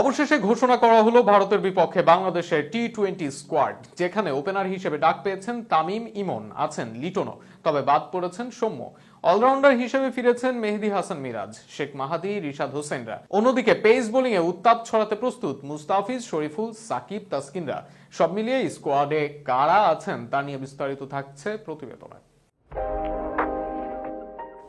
অবশেষে ঘোষণা করা হলো ভারতের বিপক্ষে বাংলাদেশের টি টোয়েন্টি স্কোয়াড, যেখানে ওপেনার হিসেবে ডাক পেয়েছেন তামিম ইমন, আছেন লিটনও। তবে বাদ পড়েছেন সৌম্য। অলরাউন্ডার হিসেবে ফিরেছেন মেহেদি হাসান মিরাজ, শেখ মাহাদি, রিশাদ হোসেনরা। অন্যদিকে পেস বোলিং এ উত্তাপ ছড়াতে প্রস্তুত মুস্তাফিজ, শরীফুল, সাকিব, তাসকিনরা। সব মিলিয়ে স্কোয়াডে কারা আছেন তা নিয়ে বিস্তারিত থাকছে প্রতিবেদনে।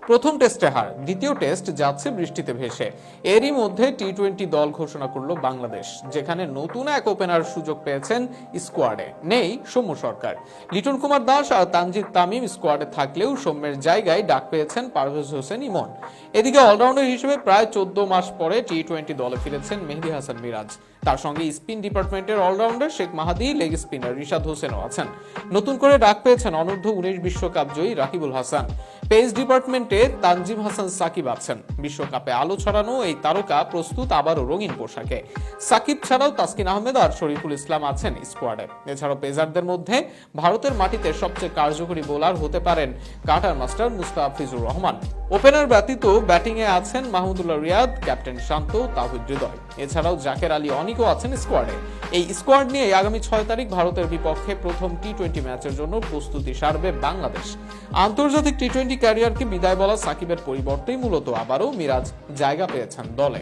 প্রথম টেস্টে হার, দ্বিতীয় টেস্ট যাচ্ছে বৃষ্টিতে ভেসে। এরই মধ্যে টি টোয়েন্টি দল ঘোষণা করল বাংলাদেশ, যেখানে নতুন এক ওপেনার সুযোগ পেয়েছেন স্কোয়াডে, নেই সৌম্য সরকার। লিটন কুমার দাস আর তানজিদ তামিম স্কোয়াডে থাকলেও সৌম্যের জায়গায় ডাক পেয়েছেন পারভেজ হোসেন ইমন। এদিকে অলরাউন্ডার হিসেবে প্রায় চোদ্দ মাস পরে টি টোয়েন্টি দলে ফিরেছেন মেহেদি হাসান মিরাজ। তার সঙ্গে স্পিন ডিপার্টমেন্টের allrounder Sheikh Mahedi, leg spinner Rishad হোসেনও আছেন। নতুন করে ডাক পেয়েছেন অনূর্ধ্ব উনিশ বিশ্বকাপ জয়ী রাকিবুল হাসান। পেস ডিপার্টমেন্টে তানজিম হাসান সাকিব আছেন। বিশ্বকাপে আলো ছড়ানো এই তারকা প্রস্তুত আবারও রঙিন পোশাকে। সাকিব ছাড়াও তাসকিন আহমেদ আর শরীফুল ইসলাম আছেন স্কোয়াডে। এছাড়াও পেজারদের মধ্যে ভারতের মাটিতে সবচেয়ে কার্যকরী বোলার হতে পারেন cutter master Mustafizur Rahman. Opener ব্যতীত ব্যাটিংয়ে আছেন মাহমুদুল্লাহ রিয়াদ, ক্যাপ্টেন শান্ত, তাহিদ হৃদয়। এছাড়াও জাকের আলী অনিকও আছেন স্কোয়াডে। এই স্কোয়াড নিয়ে আগামী ছয় তারিখ ভারতের বিপক্ষে প্রথম টি টোয়েন্টি ম্যাচের জন্য প্রস্তুতি সারবে বাংলাদেশ। আন্তর্জাতিক টি টোয়েন্টি ক্যারিয়ারকে বিদায় বলা সাকিবের পরিবর্তেই মূলত আবারও মিরাজ জায়গা পেয়েছেন দলে।